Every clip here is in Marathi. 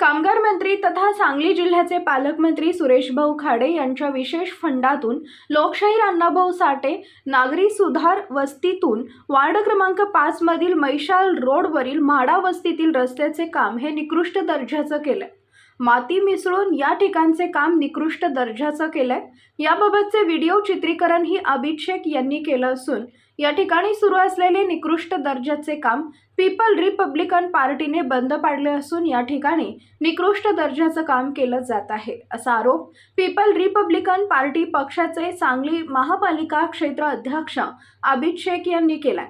कामगार मंत्री तथा सांगली जिल्ह्याचे पालकमंत्री सुरेशभाऊ खाडे यांच्या विशेष फंडातून लोकशाहीर अण्णाभाऊ साठे नागरी सुधार वस्तीतून वार्ड क्रमांक पाचमधील मैशाल रोडवरील म्हाडा वस्तीतील रस्त्याचे काम हे निकृष्ट दर्जाचं केलं. माती मिसळून या ठिकाणचे काम निकृष्ट दर्जाचं केलंय. याबाबतचे व्हिडिओ चित्रीकरण ही अभित शेख यांनी केलं असून या ठिकाणी सुरू असलेले निकृष्ट दर्जाचे काम पीपल रिपब्लिकन पार्टीने बंद पाडले असून या ठिकाणी निकृष्ट दर्जाचं काम केलं जात आहे असा आरोप पीपल रिपब्लिकन पार्टी पक्षाचे सांगली महापालिका क्षेत्र अध्यक्ष अभित शेख यांनी केलाय.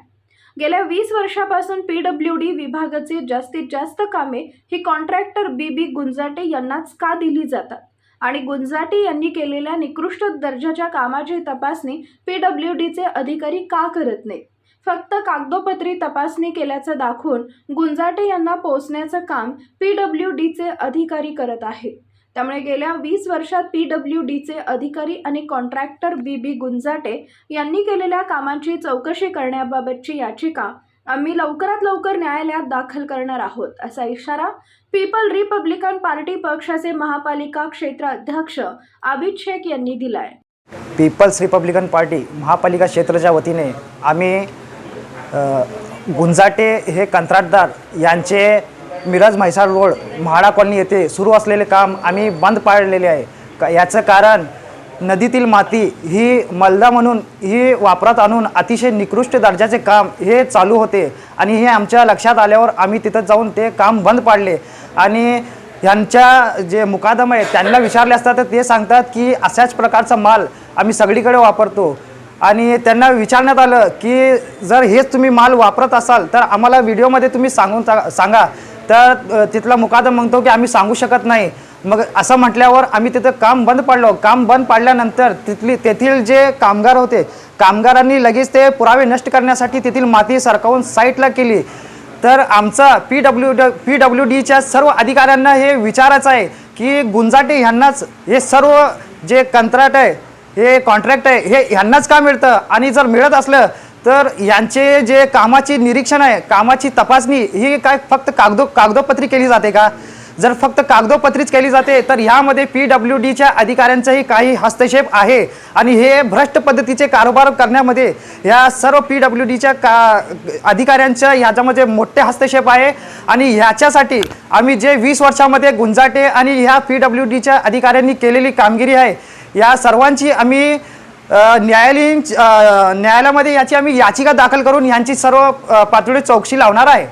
गेल्या वीस वर्षापासून पी डब्ल्यू डी विभागाचे जास्तीत जास्त कामे ही कॉन्ट्रॅक्टर बी बी गुंजाटे यांनाच का दिली जातात? आणि गुंजाटे यांनी केलेल्या निकृष्ट दर्जाच्या कामाची तपासणी पी डब्ल्यू डीचे अधिकारी का करत नाहीत? फक्त कागदोपत्री तपासणी केल्याचं दाखवून गुंजाटे यांना पोचण्याचं काम पी डब्ल्यू डीचे अधिकारी करत आहेत. त्यामुळे गेल्या वीस वर्षात पी डब्ल्यू डीचे अधिकारी आणि कॉन्ट्रॅक्टर बी बी गुंजाटे यांनी केलेल्या कामांची चौकशी करण्याबाबतची याचिका आम्ही लवकरात लवकर न्यायालयात दाखल करणार आहोत असा इशारा पीपल रिपब्लिकन पार्टी पक्षाचे महापालिका क्षेत्र अध्यक्ष अभित शेख यांनी दिलाय. पीपल्स रिपब्लिकन पार्टी महापालिका क्षेत्राच्या वतीने आम्ही गुंजाटे हे कंत्राटदार यांचे मिरज म्हैसाळ रोड म्हाडा कॉलनी येथे सुरू असलेले काम आम्ही बंद पाडलेले आहे. का याचं कारण नदीतील माती ही मलदा म्हणून ही वापरात आणून अतिशय निकृष्ट दर्जाचे काम हे चालू होते आणि हे आमच्या लक्षात आल्यावर आम्ही तिथं जाऊन ते काम बंद पाडले. आणि यांच्या जे मुकादम आहे त्यांना विचारले असतात तर ते सांगतात की अशाच प्रकारचा माल आम्ही सगळीकडे वापरतो. आणि त्यांना विचारण्यात आलं की जर हेच तुम्ही माल वापरत असाल तर आम्हाला व्हिडिओमध्ये तुम्ही सांगून सा- सांगा. तर तिथला मुकादम म्हणतो की आम्ही सांगू शकत नाही. मग असं म्हटल्यावर आम्ही तिथं काम बंद पाडलो. काम बंद पाडल्यानंतर तिथली तेथील जे कामगार होते कामगारांनी लगेच ते पुरावे नष्ट करण्यासाठी तेथील माती सरकवून साईटला केली. तर आमचा P W D P W डीच्या सर्व अधिकाऱ्यांना हे विचारायचं आहे की गुंजाटे ह्यांनाच हे सर्व जे कंत्राट आहे हे कॉन्ट्रॅक्ट आहे हे ह्यांनाच का मिळतं? आणि जर मिळत असलं तर यांचे जे कामाची निरीक्षण आहे कामाची तपासणी ही काय फक्त कागदो कागदोपत्री केली जाते का? जर फक्त कागदोपत्रीच केली जाते तर यामध्ये पी डब्ल्यू डीच्या अधिकाऱ्यांचाही काही हस्तक्षेप आहे आणि हे भ्रष्ट पद्धतीचे कारोबार करण्यामध्ये या सर्व पी डब्ल्यू डीच्या का अधिकाऱ्यांच्या ह्याच्यामध्ये मोठे हस्तक्षेप आहे आणि ह्याच्यासाठी आम्ही जे वीस वर्षामध्ये गुंजाटे आणि ह्या पी डब्ल्यू डीच्या अधिकाऱ्यांनी केलेली कामगिरी आहे या सर्वांची आम्ही न्यायालयीन न्यायालयामध्ये याची आम्ही याचिका दाखल करून यांची सर्व पातळी चौकशी लावणार आहे.